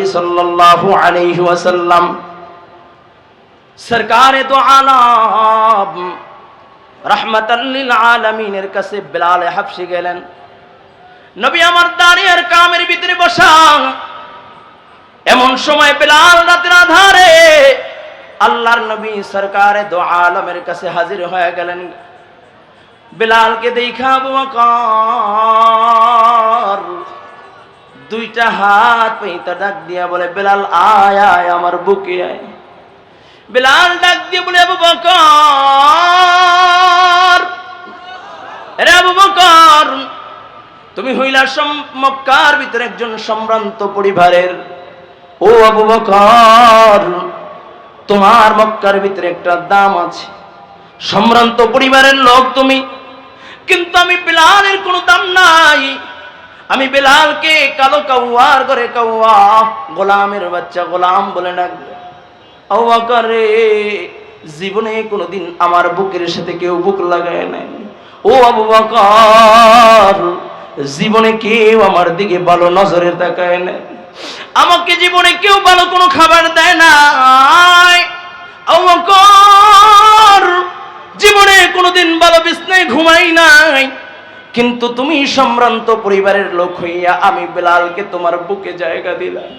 নবী সাল্লাল্লাহু আলাইহি ওয়াসাল্লাম, সরকারে তো আলাম, রাহমাতাল লিল আলামিনের কাছে বিলাল হাবশি গেলেন। নবী আমার দাঁড়িয়ে কামের ভিতরে বসা, এমন সময় বিলাল রাতের আধারে আল্লাহর নবী সরকারে দো আলমের কাছে হাজির হয়ে গেলেন। বিলালকে দেখা আবু বকর দুইটা হাত পেইতা ডাক দিয়া বলে, বেলাল, আয় আয়, আমার বুকে আয়। বেলাল ডাক দিয়ে বলে, আবু বকর আবু বকর, তুমি হইলা সম- মক্কার ভিতরে একজন সম্ভ্রান্ত পরিবারের। ও আবু বকর, তোমার মক্কার ভিতরে একটা দাম আছে। সম্ভ্রান্ত পরিবারের লোক তুমি, কিন্তু আমি বিলালের কোনো দাম নাই। আমি বেলালকে কালো কাউয়ার করে কাউয়া, গোলামের বাচ্চা গোলাম বলে ডাকবে। জীবনে কোনোদিন আমার বুকের সাথে কেউ বুক লাগায় নাই। ও আবু বকর, জীবনে কেউ আমার দিকে ভালো নজরে তাকায় না আমাকে জীবনে কেউ ভালো কোনো খাবার দেয় না জীবনে কোনোদিন ভালো বিছনায় ঘুমাই নাই। কিন্তু তুমি সম্ভ্রান্ত পরিবারের লোক হইয়া আমি বেলালকে তোমার বুকে জায়গা দিলাম।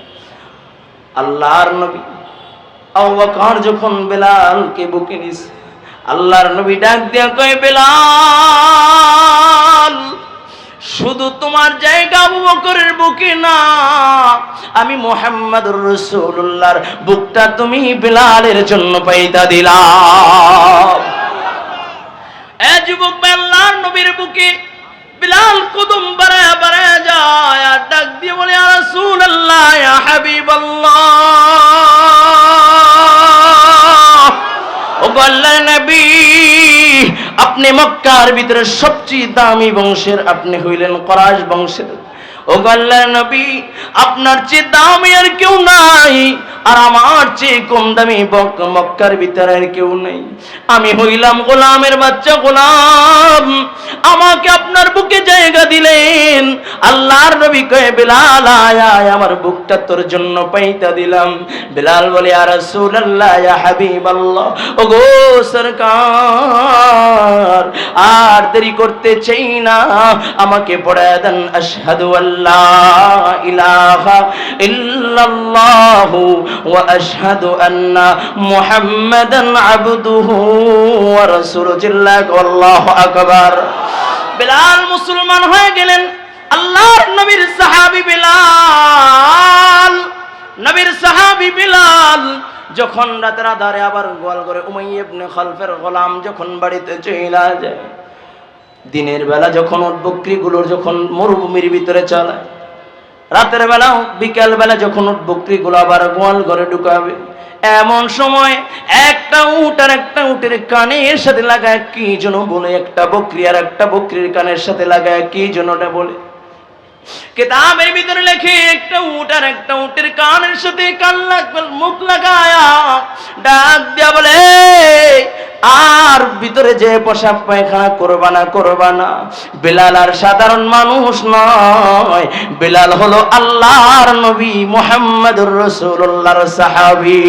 আল্লাহর নবী বকর যখন বেলালকে বুকে নিস আল্লাহর নবী ডাক দিয়া কয়, বেলাল, শুধু তোমার জায়গা বকরের বুকে না, আমি মোহাম্মদ রাসূলুল্লাহর বুকটা তুমি বেলালের জন্য পাইতা দিলাম। এ যুবক আল্লাহর নবীর বুকে বিলাল কদম বাড়ায় বাড়ায় যায় আর ডাক দিয়ে বলে আর রাসূলুল্লাহ, ইয়া হাবিবাল্লাহ। ও আল্লাহর নবী, আপনি মক্কার ভিতরে সবচেয়ে দামি বংশের আপনি হইলেন করাশ বংশের। ও আপনার চেয়ে দামি আর কেউ নাই, আর আমার চেয়ে কম দামি বক- মক্কার ভিতরে আর কেউ নেই। আমি হইলাম গোলামের বাচ্চা গোলাম, আমাকে আপনার বুকে জায়গা দিলেন আল্লাহর নবী কয়ে, বেলাল, আয় আমার বুকটা তোর জন্য পাইতা দিলাম। বিলাল বলে আর রাসূলুল্লাহ, ইয়া হাবিবাল্লাহ। ও গো সরকার, আর দেরি করতে চাই না। আমাকে পড়ায় দেন, আশহাদু আল্লাহ ইলাহা ইল্লাল্লাহু ওয়া আশহাদু আন্না মুহাম্মাদান আবদুহু ওয়া রাসূলুহু। আল্লাহু আকবার। বেলাল মুসলমান হয়ে গেলেন। আল্লাহর নবীর সাহাবি বেলাল, নবীর সাহাবি বিলাল যখন রাতের আধারে আবার গোয়াল করে উমাইয়া ইবনে খালফের গোলাম যখন বাড়িতে চইলা যায়, দিনের বেলা যখন ওট বকরিগুলোর যখন মরুভূমির ভিতরে চালায় রাতের বেলা বিকাল বেলা যখন উট বকরিগুলো আবার গোয়াল ঘরে ঢুকাবে, এমন সময় একটা উট আর একটা উটের কানের সাথে লাগায়, কি যেন বলে একটা বকরি আর একটা বকরির কানের সাথে লাগায়, কি যেন বলে। কেতাবের ভিতরে লেখে একটা উট আর একটা উটের কানের সাথে কান লাগবে, মুখ লাগায়া ডাক দিয়া বলে, আর ভিতরে যে পোশাক পায়খানা করবা না করবা না। বেলাল আর সাধারণ মানুষ নয়। বেলাল হলো আল্লাহর নবী মোহাম্মদুর রসুল্লাহর সাহাবী।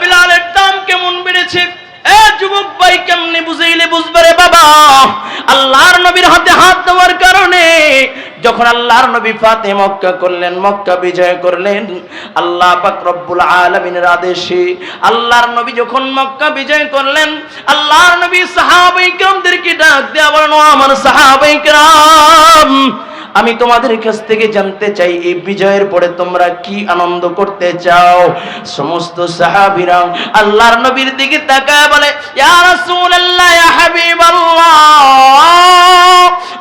বিলালের দাম কেমন বেড়েছে? এ যুবক ভাই কেমনে বুঝাইলে বুঝবে রে বাবা? আল্লাহর নবীর হাতে হাত কারণে যখন আল্লাহর নবী ফাতে মক্কা করলেন, মক্কা বিজয় করলেন, আল্লাহ পাক রব্বুল আলামিনের আল্লাহর নবী যখন মক্কা বিজয় করলেন, আল্লাহর নবী সাহাবাই কিরামদেরকে ডাক দেওয়া বলেন আমার সাহাবাই আমি তোমাদের কাছ থেকে জানতে চাই, এই বিজয়ের পরে তোমরা কি আনন্দ করতে চাও? সমস্ত সাহাবিরাম আল্লাহর নবীর দিকে তাকায় বলে, ইয়া রাসূলুল্লাহ, ইয়া হাবিবাল্লাহ,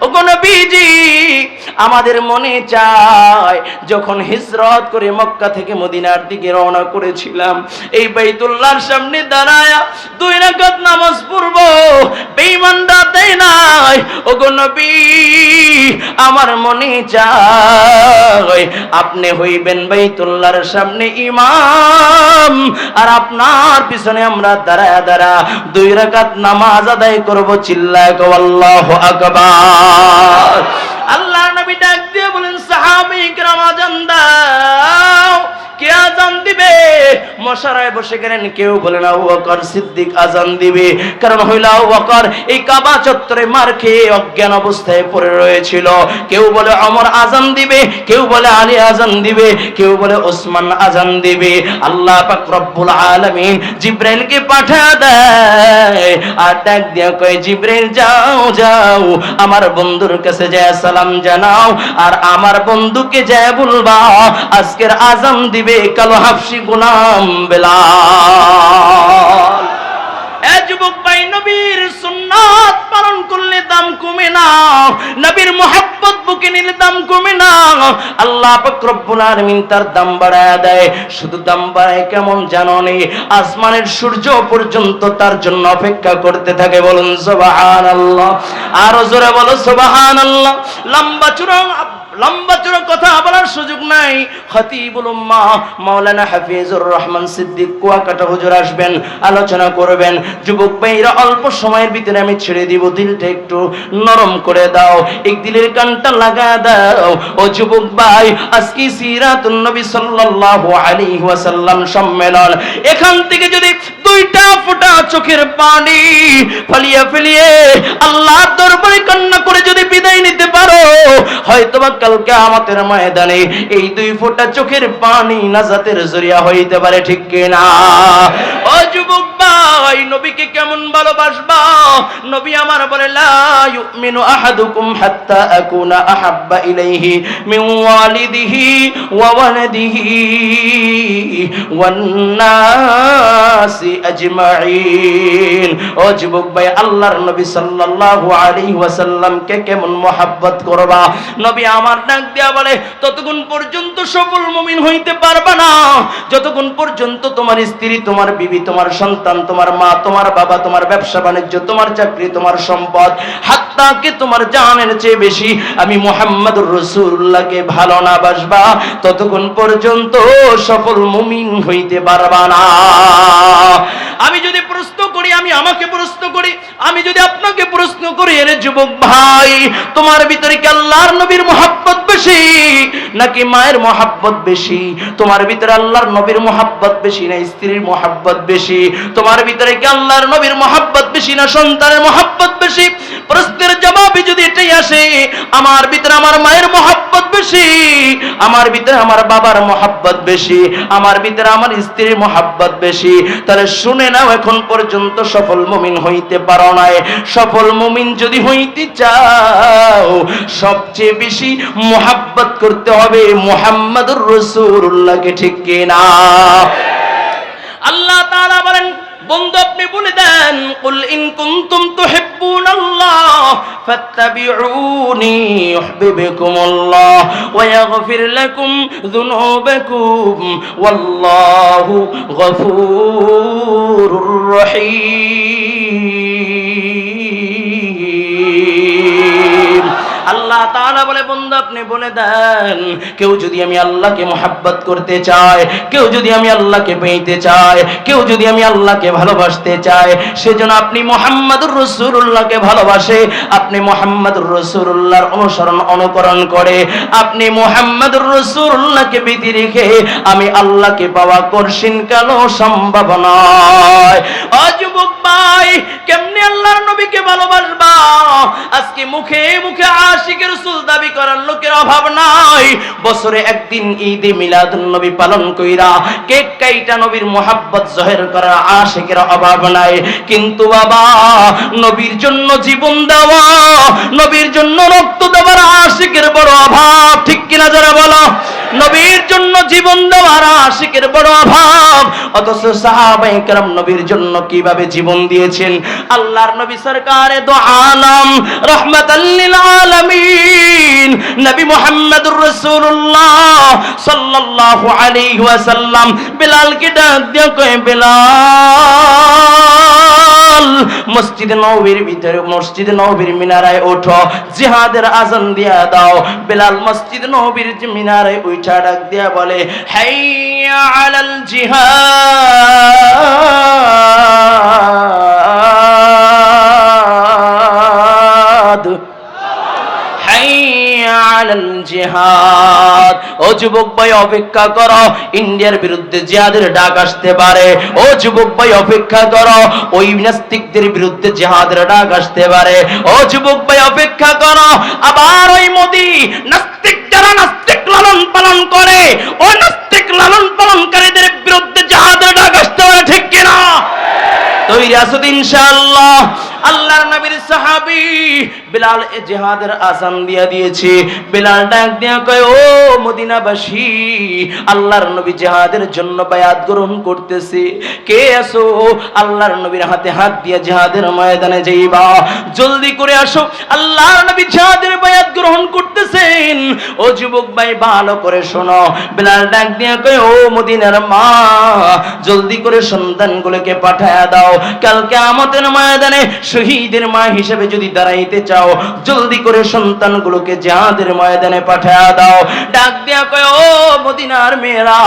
ও নবীজি আমাদের মনে চায়, যখন হিজরত করে মক্কা থেকে মদিনার দিকে রওনা করেছিলাম, এই বাইতুল্লাহর সামনে দাঁড়ায় দুই রাকাত নামাজ পড়ব, বেঈমানরা দেয় নাই, ওগো নবী, আমার মনে চায়, আপনি হইবেন বাইতুল্লাহর সামনে ইমাম, আর আপনার পিছনে আমরা দাঁড়ায় দাঁড়া দুই রাকাত নামাজ আদায় করব, চিল্লায় কও আল্লাহু আকবার। আল্লাহ নবী ডাক দিয়ে বলেন সাহাবি কেরাম আজান মশারায় বসে গেলেন, কেউ সিদ্দিক আজান দিবে। কারণ হইল এই কাবা মার খেয়ে অজ্ঞান অবস্থায় পড়ে রয়েছিল। কেউ বলে, অমর আজান দিবে। কেউ বলে, আলী আজান দিবে। কেউ বলে, ওসমান আজান দিবে। আল্লাহ পাক রব্বুল জিব্রাইলকে পাঠা দেয়। আর ডাক দিয়া কয়, জিব্রাইল, যাও যাও, আমার বন্ধুর কাছে যায় সালাম জানাও। আর আমার বন্ধুকে যায় বলবা, আজকের আজান দিবে কালো হাফসি গোলাম বেলাল। এ যুবক ভাই, নবীর সুন্নাত পালন করলে দাম কমে না। নবীর মোহাব্বত বুকে নিলে দাম কমে না। আল্লাহ তার দাম বাড়ায় দেয়। শুধু দাম বাড়ায় কেমন জানো আসমানের সূর্য পর্যন্ত তার জন্য অপেক্ষা করতে থাকে। বলুন, সুবহানাল্লাহ। আরও জোরে বলো, সুবহানাল্লাহ। লম্বা চূড়া লম্বা চূড়া কথা বলার সুযোগ নাই। খতিবুল উম্মাহ, মাওলানা হাফিজুর রহমান সিদ্দিক কুয়াকাটা হুজুর আসবেন, আলোচনা করবেন। যুবক ভাইরা, অল্প সময়ের ভিতরে আমি ছেড়ে দিব, দিলটা একটু নরম করে দাও এক দিলের কানটা লাগা দাও। ও যুবক ভাই, আজকে সিরাতুন নবী সাল্লাল্লাহু আলাইহি ওয়াসাল্লাম সম্মেলন, এখান থেকে যদি দুইটা ফোঁটা চোখের পানি ফলিয়ে ফেলিয়ে আল্লাহ দরবারে কান্না করে যদি বিদায় নিতে পারো, হয়তোবা কালকে আমাদের ময়দানে এই দুই ফোঁটা চোখের পানি নাজাতের জরিয়া হইতে পারে, ঠিক কিনা? ও যুবক ভাই, নবীকে কেমন ভালোবাসবা? নবী আমার বলে আহাদুকুম হাত্তা আকুনা আহাব্বা ইলাইহি মিন ওয়ালিদিহি ওয়া আজমাইন। ও যুবক ভাই, আল্লাহর নবী সাল্লাল্লাহু আলাইহি ওয়াসাল্লামকে কেমন মোহাব্বত করবা? নবী আমার ডাক দেয়া বলে, ততক্ষণ পর্যন্ত সফল মুমিন হইতে পারবা না। যতক্ষণ পর্যন্ত তোমার স্ত্রী, তোমার বিবি, তোমার সন্তান, তোমার মা, তোমার বাবা, তোমার ব্যবসা বাণিজ্য, তোমার চাকরি, তোমার সম্পদ, হাত্তাকে তোমার জানের চেয়ে বেশি আমি মোহাম্মদুর রসুল্লাহকে ভালো না বাসবা। ততক্ষণ পর্যন্ত সফল মুমিন হইতে পারবা না। আমি যদি আমি আমাকে প্রশ্ন করি, আমি যদি আপনাকে প্রশ্ন করি এর যুবক ভাই, তোমার ভিতরে কি আল্লাহর নবীর মোহাব্বত বেশি? নাকি মায়ের মোহাব্বত বেশি? তোমার ভিতরে আল্লাহর নবীর মোহাব্বত বেশি না স্ত্রীর মোহাব্বত বেশি? তোমার ভিতরে কি আল্লাহর নবীর মোহাব্বত বেশি না সন্তানের মোহাব্বত বেশি? প্রশ্নের জবাবে যদি এটাই আসে, আমার ভিতরে আমার মায়ের মোহাব্বত বেশি, আমার ভিতরে আমার বাবার মোহাব্বত বেশি, আমার ভিতরে আমার স্ত্রীর মোহাব্বত বেশি, তাহলে শুনে নাও এখন পর্যন্ত সফল মুমিন হইতে পারো নাই। সফল মুমিন যদি হইতে চাও, সবচেয়ে বেশি মোহাব্বত করতে হবে মোহাম্মদুর রসুল্লাহকে ঠিক কিনা? আল্লাহ তাআলা বলেন, বন্ধু আপনি বলে দেন, কুল ইন কুনতুম তুহিব্বুনাল্লাহ ফাত্তাবিউনি ইউহিব্বুকুমুল্লাহ ওয়া ইয়াগফির লাকুম যুনুবাকুম ওয়াল্লাহু গফুরুর তাআলা বলে বন্ধু আপনি বলে দেন, কেউ যদি আমি আল্লাহকে মোহাব্বত করতে চায়, কেউ যদি আমি আল্লাহকে পেইতে চায়, কেউ যদি আমি আল্লাহকে ভালোবাসতে চায় সেজন্য আপনি মোহাম্মদুর রসুল্লাহকে ভালোবাসে, আপনি মোহাম্মদুর রসুল্লাহর অনুসরণ, অনুকরণ করে, আপনি মোহাম্মদুর রসুল্লাহকে বিধি রেখে আমি আল্লাহকে পাওয়া করছিন কেন সম্ভব নয় অযুবক ভাই, কেমনি আল্লাহর নবীকে ভালোবাসবা? আজকে মুখে মুখে আশিকের রসুল দাবি করার লোকের অভাব নাই। বছরে একদিন ঈদে মিলাদুন নবী পালন কইরা কেক কাইটা নবীর মোহাব্বত জহের করার আশেকের অভাব নাই। কিন্তু বাবা, নবীর জন্য জীবন দেওয়া, নবীর জন্য রক্ত দেওয়ার আশেকের বড় অভাব, ঠিক কিনা যারা বলো? নবীর জন্য জীবন দেওয়ার আশিকের বড় অভাব। অথচ সাহাবাই কেরাম নবীর জন্য কীভাবে জীবন দিয়েছেন? আল্লাহর নবী সরকারে দো আলম রহমতাল্লিল আলমিন। নবী মোহাম্মদুর রসুল্লাহ সাল্লাল্লাহু আলাইহি ওয়াসাল্লাম বিলালকে ডাক দিয়ে কয়, বিলাল। মসজিদে নবীর ভিতরে, মসজিদে নবীর মিনারায় ওঠো, জিহাদের আজান দিয়া দাও। বেলাল মসজিদ নবীর মিনারায় উঠা ডাক দিয়া বলে, হাইয়া আলাল জিহাদ। আলাল ও যুবক ভাই, অপেক্ষা করো, ইন্ডিয়ার বিরুদ্ধে জিহাদের ডাক আসতে পারে। ও যুবক ভাই, অপেক্ষা করো, ওই নাস্তিকদের বিরুদ্ধে জিহাদের ডাক আসতে পারে। ও যুবক ভাই, অপেক্ষা করো, আবার ওই মোদি নাস্তিক যারা নাস্তিক লালন পালন করে, ও নাস্তিক লালন পালনকারীদের বিরুদ্ধে জিহাদের ডাক আসতে পারে, ঠিক কিনা? তৈরি তো ইনশাআল্লাহ। আল্লাহর নবীর সাহাবী বিলাল এ জিহাদের আসান দিয়া দিয়েছে। বিলাল ডাক দিয়া কয়, ও মদিনাবাসী, আল্লাহর নবী জিহাদের জন্য বায়াত গ্রহণ করতেছে। কে আসো আল্লাহর নবীর হাতে হাত দিয়া জিহাদের ময়দানে যাইবা। জলদি করে আসো। আল্লাহর নবী জিহাদের বায়াত গ্রহণ করতেছেন। ও যুবক ভাই, ভালো করে শোনো। বিলাল ডাক দিয়া কয়, ও মদিনার মা, জলদি করে সন্তানগুলোকে পাঠায়া দাও। কালকে আমাদের ময়দানে শহীদের মা হিসেবে যদি দাঁড়াইতে চাও, জলদি করে সন্তানগুলোকে যাদের ময়দানে পাঠায়া দাও। ডাক দিয়া কয়, ও মদিনার মেয়েরা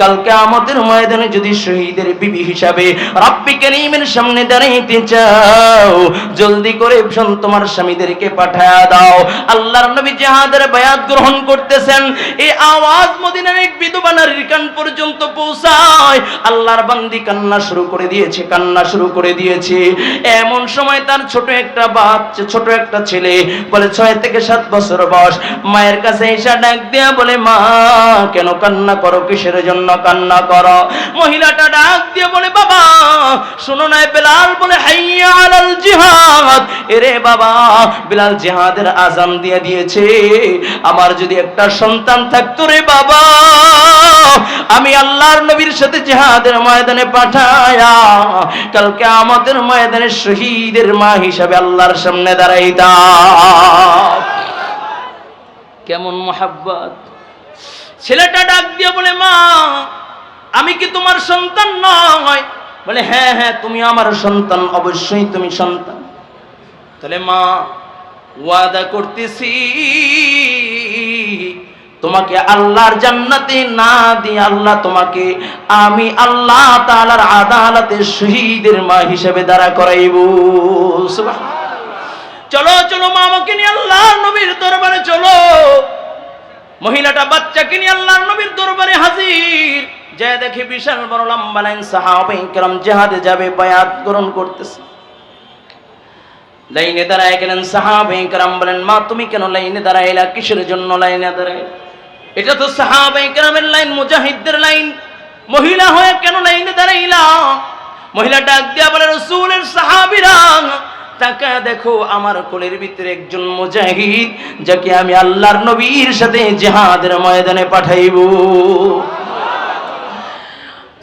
কালকে আমাদের ময়দানে যদি শহীদের বিবি হিসাবে রাব্বি করিমের সামনে দাঁড়াইতে চাও, জলদি করে তোমার স্বামীদেরকে পাঠায়া দাও। আল্লাহর নবী জাহাদের বায়াত গ্রহণ করতেছেন। এই আওয়াজ মদিনার এক বিধবা নারীর কান পর্যন্ত পৌঁছায়। আল্লাহর বান্দি কান্না শুরু করে দিয়েছে, কান্না শুরু করে দিয়েছে। এমন সময় তার ছোট একটা বাচ্চা ছোট একটা ছেলে, বলে, ছয় থেকে সাত বছর বয়স। মায়ের কাছে এসে ডাক দেয়া বলে, মা, কেন কান্না করো? কিসের জন্য কান্না করো? মহিলাটা ডাক দিয়ে বলে, বাবা, শোনো না বেলাল বলে, হাইয়া আলাল জিহাদ। এরে বাবা, বিলাল জিহাদের আজান দিয়ে দিয়েছে। আমার যদি একটা সন্তান থাকতো রে বাবা আমি আল্লাহর নবীর সাথে জিহাদের ময়দানে পাঠায়া কালকে আমাদের ময়দানে শহীদের মা হিসাবে আল্লাহর সামনে দাঁড়াইতাম। কেমন মোহাব্বত? ছেলেটা ডাক দিয়ে বলে, মা, আমি কি তোমার সন্তান নয়? বলে হ্যাঁ হ্যাঁ তুমি আমার সন্তান, অবশ্যই তুমি সন্তান। তাহলে মা, ওয়াদা করতেছি তোমাকে আল্লাহর জান্নাতে না দিয়ে আল্লাহ তোমাকে আমি আল্লাহ তাআলার আদালতে শহীদের মা হিসেবে দাঁড়া করাইব। চলো চলো মা আমাকে নিয়ে আল্লাহর নবীর দরবারে চলো। মহিলাটা, বাচ্চাকে নিয়ে আল্লাহর নবীর দরবারে হাজির। যে দেখে বিশাল বড় লম্বা লাইন সাহাবাই কেরাম জেহাদে যাবে, বায়াত গ্রহণ করতেছে। লাইনে দাঁড়ায় গেলেন সাহাবাই কেরাম, বলেন, মা, তুমি কেন লাইনে দাঁড়াইলা? কিসের জন্য লাইনে দাঁড়াই এটা তো সাহাবাইকামের লাইন, মুজাহিদদের লাইন। মহিলা হয়ে কেন লাইনে দাঁড়াইলাম মহিলা ডাক দিয়া বলে, রসুলের সাহাবিরাম তাকে দেখো আমার কোলের ভিতরে একজন মুজাহিদ, যাকে আমি আল্লাহর নবীর সাথে জেহাদের ময়দানে পাঠাইব।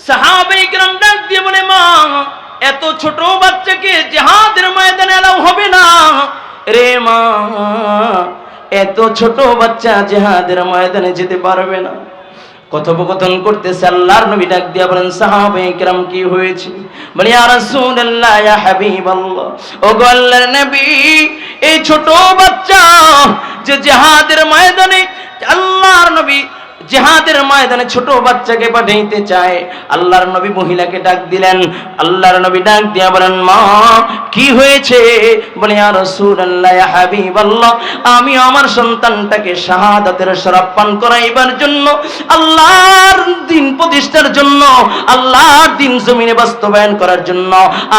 সাহাবাইকরাম ডাক দিয়ে বলে, মা, এত ছোট বাচ্চাকে জেহাদের ময়দানে এলাও হবে না। রে মা এত ছোট বাচ্চা জেহাদের ময়দানে যেতে পারবে না। কথোপকথন করতেছে আল্লাহর নবী ডাক দিয়া বলেন, সাহাবে কেরাম, কি হয়েছে? বলে, ইয়া রাসূলুল্লাহ, ইয়া হাবিবাল্লাহ। ও গো আল্লাহর নবী, এই ছোট বাচ্চা যে জিহাদের ময়দানে, আল্লাহর নবী জেহাদের ময়দানে ছোট বাচ্চাকে পাঠাইতে চায়। আল্লাহর নবী মহিলাকে ডাক দিলেন। আল্লাহর নবী ডাক দিয়া বলেন, মা, কি হয়েছে? বলে আর রাসূলুল্লাহ, ইয়া হাবিবাল্লাহ, আমি আমার সন্তানটাকে শাহাদাতের শরাব পান করাইবার জন্য, আল্লাহর দিন প্রতিষ্ঠার জন্য, আল্লাহর দিন জমিনে বাস্তবায়ন করার জন্য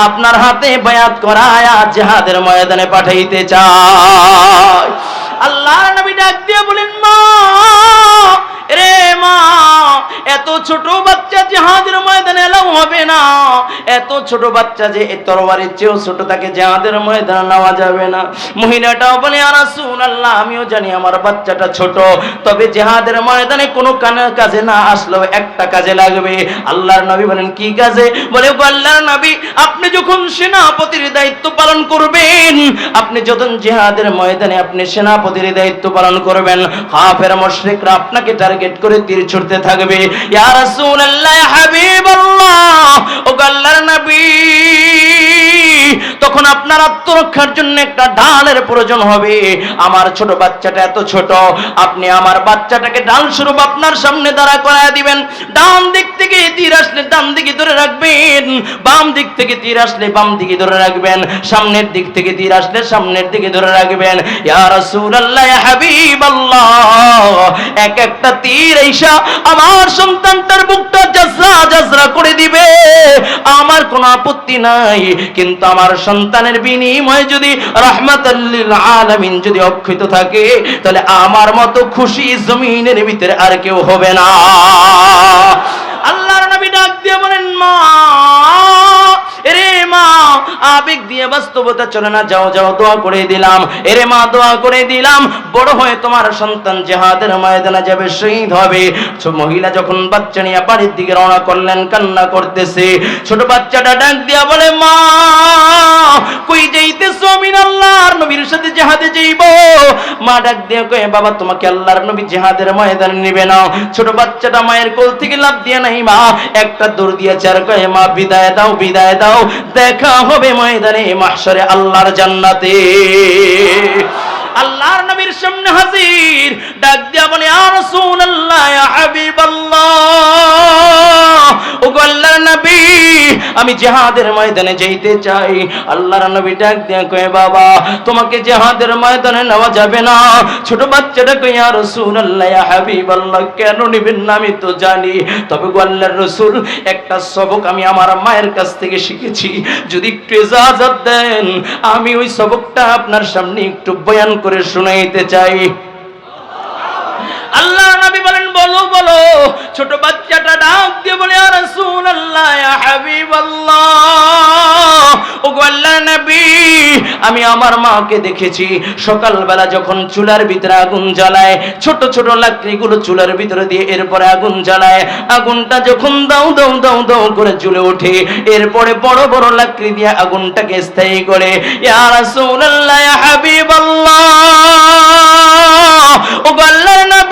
আপনার হাতে বায়াত করায়া জেহাদের ময়দানে পাঠাইতে চাই। আল্লাহর নবী ডাক দিয়ে বলেন, মা রে মা এত ছোট জাহাজের ময়দানে এলাও হবে না। এত ছোট বাচ্চা যে এই তরবারির চেয়েও ছোট, তাকে জাহাজের ময়দানে নেওয়া যাবে না। মহিলাটাও বলে আর শুন আল্লাহ আমিও জানি আমার বাচ্চাটা ছোট। তবে জেহাদের ময়দানে কোনো কানে, কাজে না আসলেও একটা কাজে লাগবে। আল্লাহর নবী বলেন, কি কাজে? বলে আল্লাহর নবী, আপনি যখন সেনাপতির দায়িত্ব পালন করবেন, আপনি যখন জেহাদের ময়দানে আপনি সেনাপতির দায়িত্ব পালন করবেন, কাফের, মুশরিকরা আপনাকে টার্গেট করে তীর ছুটতে থাকবে। ইয়া রাসূলুল্লাহ ইয়া হাবিবাল্লাহ ও গাল্লার নবী। তখন আপনার আত্মরক্ষার জন্য একটা ঢালের প্রয়োজন হবে। আমার ছোট বাচ্চাটা এত ছোট, আপনি আমার বাচ্চাটাকে ঢাল স্বরূপ আপনার সামনে দাঁড়া করায় দিবেন। ডান দিক থেকে তীর আসলে ডান দিকে ধরে রাখবেন। বাম দিক থেকে তীর আসলে বাম দিকে ধরে রাখবেন। সামনের দিক থেকে তীর আসলে সামনের দিকে ধরে রাখবেন। এক একটা তীর আইসা আমার সন্তানটার বুকটা জাজরা জাজরা করে দিবে। আমার কোনো আপত্তি নাই, কিন্তু আমার সন্তানের বিনিময়ে যদি রহমাতাল্লিল আলামিন যদি অক্ষিত থাকে, তাহলে আমার মতো খুশি জমিনের ভিতরে আর কেউ হবে না। দিয়ে বাস্তবতা চলে না, যাও যাও, দোয়া করে দিলাম। এরে মা, দোয়া করে দিলাম। বড় হয়ে তোমার সন্তান জেহাদের ময়দানে যাবে, শহীদ হবে। মহিলা যখন বাচ্চা নিয়ে বাড়ির দিকে রওনা করলেন, কান্না করতেছে। ছোট বাচ্চাটা ডাক দিয়া বলে, মা, কই আল্লাহর নবীর সাথে জেহাদে যাইব। মা ডাক কয়ে, বাবা, তোমাকে আল্লাহর নবী জেহাদের ময়দানে নিবে না। ছোট বাচ্চাটা মায়ের কোল থেকে লাভ দিয়ে, নাই মা, একটা দৌড় কয়ে, মা, বিদায় দাও বিদায় দাও, দেখা হবে ময়দানে মাহশরে আল্লাহর জান্নাতে আল্লাহর নবীর সামনে হাজির। ডাক দিয়া বলে আর রাসূলুল্লাহ, ইয়া হাবিবাল্লাহ ও গো আল্লাহর নবী, আমি জিহাদের ময়দানে যাইতে চাই। আল্লাহর নবী ডাক দিয়া কয়ে, বাবা, তোমাকে জিহাদের ময়দানে নেওয়া যাবে না। ছোট বাচ্চাটা কই ইয়া রাসূলুল্লাহ, ইয়া হাবিবাল্লাহ, কেন নিবেন না? আমি তো জানি। তবে গো রাসূল, একটা সবক আমি আমার মায়ের কাছ থেকে শিখেছি। যদি একটু ইজাজত দেন, আমি ওই সবকটা আপনার সামনে একটু বয়ান করে শুনাইতে চাই। আল্লাহ নবী বলেন, বলো বলো, ছোট বাচ্চাটা ডাক দিয়ে বলে আর ইয়া হাবিবাল্লাহ। ও আল্লাহ নবী, আমি আমার মাকে দেখেছি, সকালবেলা যখন চুলার ভিতরে আগুন জ্বালায়, ছোট ছোট লাকড়িগুলো চুলার ভিতরে দিয়ে এরপরে আগুন জ্বালায়, আগুনটা যখন দাও দাও দাও দাও করে জ্বলে ওঠে, এরপরে বড় বড় লাকড়ি দিয়ে আগুনটাকে স্থায়ী করে, ইয়া রাসূলুল্লাহ, ইয়া হাবিবাল্লাহ। ও আল্লাহর নবী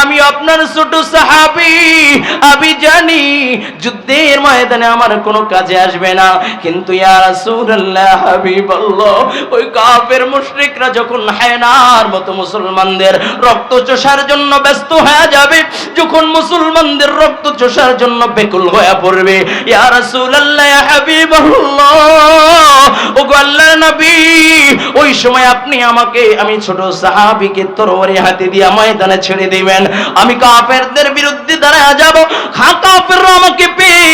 আমি আপনার ছোট সাহাবী, আমি জানি যুদ্ধের ময়দানে আমার কোনো কাজে আসবে না। কিন্তু ওই যখন হায়নার মতো মুসলমানদের রক্ত চোষার জন্য ব্যস্ত হয়ে যাবে, যখন মুসলমানদের রক্ত চোষার জন্য বেকুল হয়ে পড়বে ও নবী, ওই সময় আপনি আমাকে, আমি ছোট সাহাবীকে তরবারি হাতে দিয়ে ময়দানে ছেড়ে দিবেন। আমি কাফেরদের বিরুদ্ধে দাঁড়ায় যাব। হা কাফেররা আমাকে পেয়ে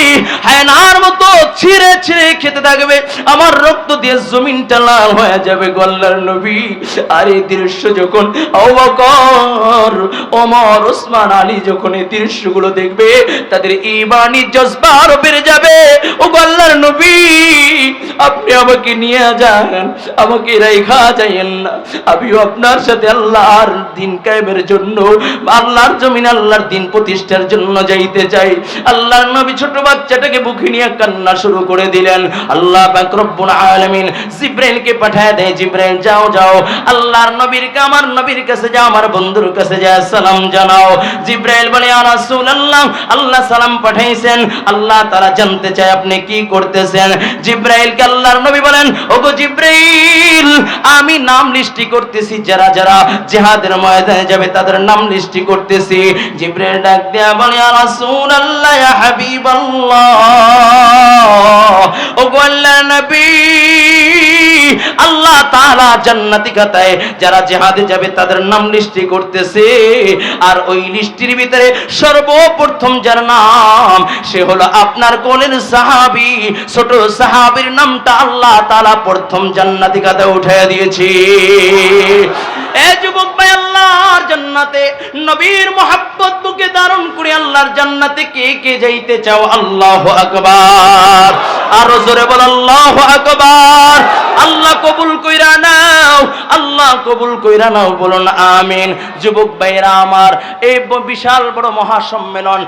হায়নার মতো ছিঁড়ে ছিঁড়ে খেতে থাকবে। আমার রক্ত দিয়ে জমিনটা লাল হয়ে যাবে গল্লার নবী। আর এই দৃশ্য যখন আবু বকর, ওমর, ওসমান, আলী যখন এই দৃশ্যগুলো দেখবে, তাদের ইমানি জজবা আরও বেড়ে যাবে। ও গল্লার নবী, আপনি আমাকে নিয়ে যান, আমাকে রেখা যাইয়েন না। আমিও আপনার সাথে আল্লাহর দিন কায়েমের জন্য আল্লাহর জমিন আল্লাহর দিন প্রতিষ্ঠার জন্য যাইতে চাই। আল্লাহর নবী ছোট বাচ্চাটাকে বুকে নিয়ে কান্না শুরু করে দিলেন। আল্লাহ পাক রব্বুল আলামিন জিব্রাইলকে পাঠায় দেয়, জিব্রাইল, যাও যাও। আল্লাহর নবীর আমার নবীর কাছে যাও, আমার বন্ধুর কাছে যা সালাম জানাও। জিব্রাইল বলে, ইয়া রাসূলুল্লাহ। আল্লাহ সালাম পাঠাইছেন। আল্লাহ তারা জানতে চায় আপনি কি করতেছেন। জিব্রাইলকে আল্লাহর নবী বলেন, ওগো জিব্রাইল, আমি নাম লিস্টি করতেছি যারা যারা জিহাদের ময়দানে যাবে, তাদের নাম লিস্টি করতেছি। জিব্রাইল ডাক দেয়া বলে, ইয়া রাসূলুল্লাহ, ইয়া হাবিবাল্লাহ। ওগো আল্লাহর নবী, আল্লাহ তাআলা জান্নাতি খাতায় যারা জিহাদে যাবে, তাদের নাম লিস্টি করতেছে। আর ওই লিস্টির ভিতরে সর্বপ্রথম যার নাম, সে হলো আপনার কোলের সাহাবী, ছোট সাহাবীর নামটা আল্লাহ তাআলা প্রথম জান্নাতি খাতায় উঠায় দিয়েছে। এ যুবক আল্লাহর জান্নাতে, নবীর মোহাব্বত বুকে ধারণ করে আল্লাহর জান্নাতে কে কে যাইতে চাও? আল্লাহ আকবার। আরও জোরে বল, আল্লাহু আল্লাহ কবুল কইরা নাও, আল্লাহ কবুল কইরা নাও, বলুন আমিন। যুবক ভাইরা আমার, এই বিশাল বড় মহাসম্মেলন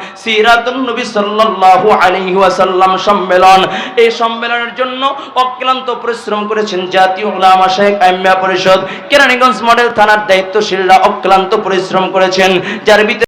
নবী সাল্লাল্লাহু আলাইহি ওয়াসাল্লাম সম্মেলন। এই সম্মেলনের জন্য অক্লান্ত পরিশ্রম করেছেন জাতীয় উলামা শেখ পরিষদ। কেরানীগঞ্জ মডেল থানার দায়িত্বশীলরা অক্লান্ত পরিশ্রম করেছেন, যার ভিতরে